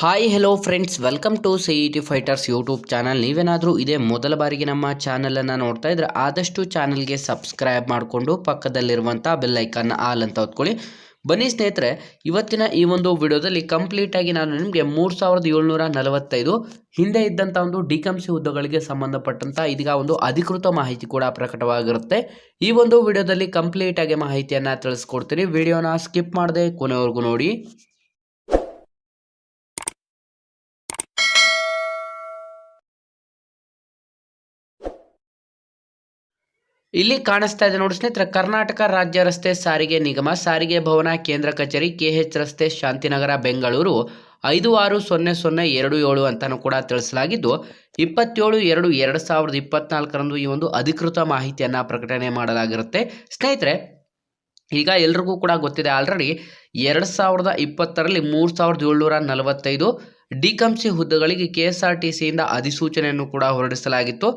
Hi hello friends welcome to C E T fighters YouTube channel ನೀವೇನಾದರೂ ಇದೇ ಮೊದಲ ಬಾರಿಗೆ ನಮ್ಮ ಚಾನಲನ್ನು ನೋಡ್ತಾ ಇದ್ರೆ ಆದಷ್ಟು ಚಾನಲ್ಗೆ ಸಬ್ಸ್ಕ್ರೈಬ್ ಮಾಡಿಕೊಂಡು ಪಕ್ಕದಲ್ಲಿರುವಂಥ ಬೆಲ್ ಐಕನ್ನ ಆಲ್ ಅಂತ ಹೊತ್ಕೊಳ್ಳಿ ಬನ್ನಿ ಸ್ನೇಹಿತರೆ, ಇವತ್ತಿನ ಈ ಒಂದು ವಿಡಿಯೋದಲ್ಲಿ ಕಂಪ್ಲೀಟಾಗಿ ನಾನು ನಿಮಗೆ ಮೂರು ಸಾವಿರದ ಏಳ್ನೂರ ನಲವತ್ತೈದು ಹಿಂದೆ ಇದ್ದಂಥ ಒಂದು ಡಿ ಕಂಸಿ ಹುದ್ದೆಗಳಿಗೆ ಸಂಬಂಧಪಟ್ಟಂಥ ಇದೀಗ ಒಂದು ಅಧಿಕೃತ ಮಾಹಿತಿ ಕೂಡ ಪ್ರಕಟವಾಗಿರುತ್ತೆ. ಈ ಒಂದು ವಿಡಿಯೋದಲ್ಲಿ ಕಂಪ್ಲೀಟಾಗಿ ಮಾಹಿತಿಯನ್ನು ತಿಳಿಸ್ಕೊಡ್ತೀನಿ. ವಿಡಿಯೋನ ಸ್ಕಿಪ್ ಮಾಡದೆ ಕೊನೆವರೆಗೂ ನೋಡಿ. ಇಲ್ಲಿ ಕಾಣಿಸ್ತಾ ಇದೆ ನೋಡಿ ಸ್ನೇಹಿತರೆ, ಕರ್ನಾಟಕ ರಾಜ್ಯ ರಸ್ತೆ ಸಾರಿಗೆ ನಿಗಮ, ಸಾರಿಗೆ ಭವನ, ಕೇಂದ್ರ ಕಚೇರಿ ಕೆ ಎಚ್ ರಸ್ತೆ, ಶಾಂತಿನಗರ, ಬೆಂಗಳೂರು ಐದು ಆರು ಸೊನ್ನೆ ಸೊನ್ನೆ ಎರಡು ಏಳು ಅಂತಲೂ ಕೂಡ ತಿಳಿಸಲಾಗಿದ್ದು, ಇಪ್ಪತ್ತೇಳು ಎರಡು ಎರಡು ಸಾವಿರದ ಇಪ್ಪತ್ನಾಲ್ಕರಂದು ಈ ಒಂದು ಅಧಿಕೃತ ಮಾಹಿತಿಯನ್ನು ಪ್ರಕಟಣೆ ಮಾಡಲಾಗಿರುತ್ತೆ. ಸ್ನೇಹಿತರೆ, ಈಗ ಎಲ್ರಿಗೂ ಕೂಡ ಗೊತ್ತಿದೆ ಆಲ್ರೆಡಿ ಎರಡು ಸಾವಿರದ ಇಪ್ಪತ್ತರಲ್ಲಿ ಮೂರು ಸಾವಿರದ ಏಳ್ನೂರ ನಲವತ್ತೈದು ಡಿಕಂಸಿ ಹುದ್ದೆಗಳಿಗೆ ಕೆ ಎಸ್ ಆರ್ ಟಿ ಸಿಯಿಂದ ಅಧಿಸೂಚನೆಯನ್ನು ಕೂಡ ಹೊರಡಿಸಲಾಗಿತ್ತು.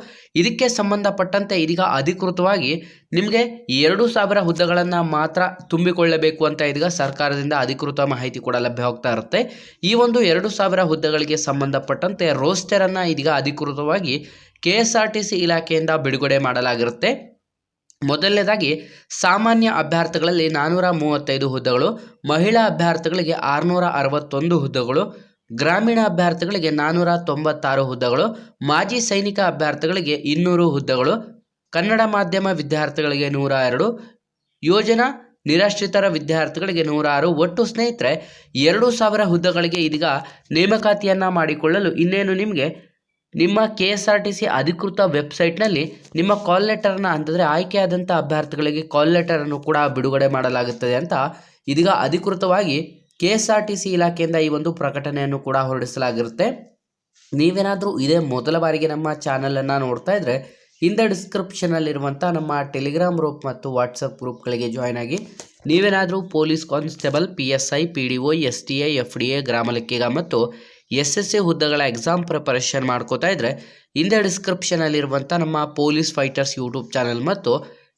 ಇದಕ್ಕೆ ಸಂಬಂಧಪಟ್ಟಂತೆ ಇದೀಗ ಅಧಿಕೃತವಾಗಿ ನಿಮಗೆ ಎರಡು ಸಾವಿರ ಹುದ್ದೆಗಳನ್ನು ಮಾತ್ರ ತುಂಬಿಕೊಳ್ಳಬೇಕು ಅಂತ ಇದೀಗ ಸರ್ಕಾರದಿಂದ ಅಧಿಕೃತ ಮಾಹಿತಿ ಕೂಡ ಲಭ್ಯವಾಗ್ತಾ ಇರುತ್ತೆ. ಈ ಒಂದು ಎರಡು ಸಾವಿರ ಹುದ್ದೆಗಳಿಗೆ ಸಂಬಂಧಪಟ್ಟಂತೆ ರೋಸ್ಟರನ್ನು ಇದೀಗ ಅಧಿಕೃತವಾಗಿ K S R T C ಇಲಾಖೆಯಿಂದ ಬಿಡುಗಡೆ ಮಾಡಲಾಗಿರುತ್ತೆ. ಮೊದಲನೇದಾಗಿ, ಸಾಮಾನ್ಯ ಅಭ್ಯರ್ಥಿಗಳಲ್ಲಿ ನಾನ್ನೂರ ಮೂವತ್ತೈದು ಹುದ್ದೆಗಳು, ಮಹಿಳಾ ಅಭ್ಯರ್ಥಿಗಳಿಗೆ ಆರುನೂರ ಅರವತ್ತೊಂದು ಹುದ್ದೆಗಳು ಗ್ರಾಮೀಣ ಅಭ್ಯರ್ಥಿಗಳಿಗೆ ನಾನ್ನೂರ ತೊಂಬತ್ತಾರು ಹುದ್ದೆಗಳು, ಮಾಜಿ ಸೈನಿಕ ಅಭ್ಯರ್ಥಿಗಳಿಗೆ ಇನ್ನೂರು ಹುದ್ದೆಗಳು, ಕನ್ನಡ ಮಾಧ್ಯಮ ವಿದ್ಯಾರ್ಥಿಗಳಿಗೆ ನೂರ ಎರಡು, ಯೋಜನಾ ನಿರಾಶ್ರಿತರ ವಿದ್ಯಾರ್ಥಿಗಳಿಗೆ ನೂರಾರು ಒಟ್ಟು ಸ್ನೇಹಿತರೆ, ಎರಡು ಸಾವಿರ ಹುದ್ದೆಗಳಿಗೆ ಇದೀಗ ನೇಮಕಾತಿಯನ್ನು ಮಾಡಿಕೊಳ್ಳಲು ಇನ್ನೇನು ನಿಮಗೆ? ನಿಮ್ಮ K S R T C ಅಧಿಕೃತ ವೆಬ್ಸೈಟ್ನಲ್ಲಿ ನಿಮ್ಮ ಕಾಲ್ ಲೆಟರ್ನ ಅಂತಂದರೆ ಆಯ್ಕೆಯಾದಂಥ ಅಭ್ಯರ್ಥಿಗಳಿಗೆ ಕಾಲ್ ಲೆಟರನ್ನು ಕೂಡ ಬಿಡುಗಡೆ ಮಾಡಲಾಗುತ್ತದೆ ಅಂತ ಇದೀಗ ಅಧಿಕೃತವಾಗಿ K S R T C ಇಲಾಖೆಯಿಂದ ಈ ಒಂದು ಪ್ರಕಟಣೆಯನ್ನು ಕೂಡ ಹೊರಡಿಸಲಾಗಿರುತ್ತೆ. ನೀವೇನಾದರೂ ಇದೇ ಮೊದಲ ಬಾರಿಗೆ ನಮ್ಮ ಚಾನಲನ್ನು ನೋಡ್ತಾ ಇದ್ದರೆ ಹಿಂದೆ ಡಿಸ್ಕ್ರಿಪ್ಷನಲ್ಲಿರುವಂಥ ನಮ್ಮ ಟೆಲಿಗ್ರಾಮ್ ಗ್ರೂಪ್ ಮತ್ತು ವಾಟ್ಸಪ್ ಗ್ರೂಪ್ಗಳಿಗೆ ಜಾಯ್ನ್ ಆಗಿ, ನೀವೇನಾದರೂ police constable, P S I, P D O, S T I, F D A ಗ್ರಾಮ ಲೆಕ್ಕಿಗ ಮತ್ತು ಎಸ್ ಎಸ್ ಎ ಹುದ್ದೆಗಳ ಎಕ್ಸಾಮ್ ಪ್ರಿಪರೇಷನ್ ಮಾಡ್ಕೋತಾ ಇದ್ದರೆ ಹಿಂದೆ ಡಿಸ್ಕ್ರಿಪ್ಷನಲ್ಲಿರುವಂಥ ನಮ್ಮ ಪೊಲೀಸ್ ಫೈಟರ್ಸ್ ಯೂಟ್ಯೂಬ್ ಚಾನಲ್ ಮತ್ತು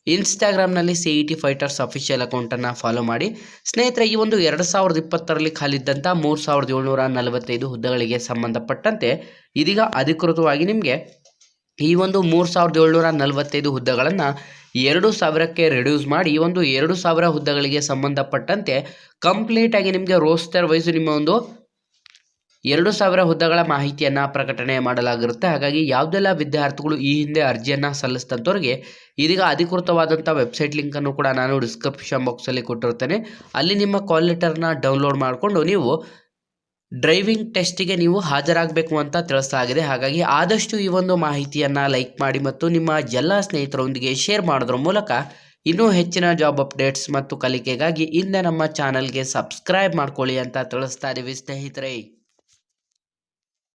ಇನ್ಸ್ಟಾಗ್ರಾಮ್ನಲ್ಲಿ C E T fighters official ಅಕೌಂಟನ್ನು ಫಾಲೋ ಮಾಡಿ. ಸ್ನೇಹಿತರೆ, ಈ ಒಂದು ಎರಡು ಸಾವಿರದ ಇಪ್ಪತ್ತರಲ್ಲಿ ಖಾಲಿದ್ದಂಥ ಮೂರು ಸಾವಿರದ ಏಳ್ನೂರ ನಲವತ್ತೈದು ಹುದ್ದೆಗಳಿಗೆ ಸಂಬಂಧಪಟ್ಟಂತೆ ಇದೀಗ ಅಧಿಕೃತವಾಗಿ ನಿಮಗೆ ಈ ಒಂದು ಮೂರು ಸಾವಿರದ ಏಳ್ನೂರ ನಲವತ್ತೈದು ಹುದ್ದೆಗಳನ್ನು ಎರಡು ಸಾವಿರಕ್ಕೆ ರೆಡ್ಯೂಸ್ ಮಾಡಿ, ಈ ಒಂದು ಎರಡು ಸಾವಿರ ಹುದ್ದೆಗಳಿಗೆ ಸಂಬಂಧಪಟ್ಟಂತೆ ಕಂಪ್ಲೀಟಾಗಿ ನಿಮಗೆ ರೋಸ್ಟರ್ ವೈಸು ನಿಮ್ಮ ಒಂದು ಎರಡು ಸಾವಿರ ಹುದ್ದೆಗಳ ಮಾಹಿತಿಯನ್ನು ಪ್ರಕಟಣೆ ಮಾಡಲಾಗಿರುತ್ತೆ. ಹಾಗಾಗಿ ಯಾವುದೆಲ್ಲ ವಿದ್ಯಾರ್ಥಿಗಳು ಈ ಹಿಂದೆ ಅರ್ಜಿಯನ್ನು ಸಲ್ಲಿಸಿದಂಥವ್ರಿಗೆ ಇದೀಗ ಅಧಿಕೃತವಾದಂಥ ವೆಬ್ಸೈಟ್ ಲಿಂಕನ್ನು ಕೂಡ ನಾನು ಡಿಸ್ಕ್ರಿಪ್ಷನ್ ಬಾಕ್ಸಲ್ಲಿ ಕೊಟ್ಟಿರ್ತೇನೆ ಅಲ್ಲಿ ನಿಮ್ಮ ಕಾಲ್ ಲೆಟರ್ನ ಡೌನ್ಲೋಡ್ ಮಾಡಿಕೊಂಡು ನೀವು ಡ್ರೈವಿಂಗ್ ಟೆಸ್ಟಿಗೆ ನೀವು ಹಾಜರಾಗಬೇಕು ಅಂತ ತಿಳಿಸಲಾಗಿದೆ. ಹಾಗಾಗಿ ಆದಷ್ಟು ಈ ಒಂದು ಮಾಹಿತಿಯನ್ನು ಲೈಕ್ ಮಾಡಿ ಮತ್ತು ನಿಮ್ಮ ಎಲ್ಲ ಸ್ನೇಹಿತರೊಂದಿಗೆ ಶೇರ್ ಮಾಡೋದ್ರ ಮೂಲಕ ಇನ್ನೂ ಹೆಚ್ಚಿನ ಜಾಬ್ ಅಪ್ಡೇಟ್ಸ್ ಮತ್ತು ಕಲಿಕೆಗಾಗಿ ಇಂದೇ ನಮ್ಮ ಚಾನಲ್ಗೆ ಸಬ್ಸ್ಕ್ರೈಬ್ ಮಾಡ್ಕೊಳ್ಳಿ ಅಂತ ತಿಳಿಸ್ತಾ ಇದ್ದೀವಿ ಸ್ನೇಹಿತರೆ.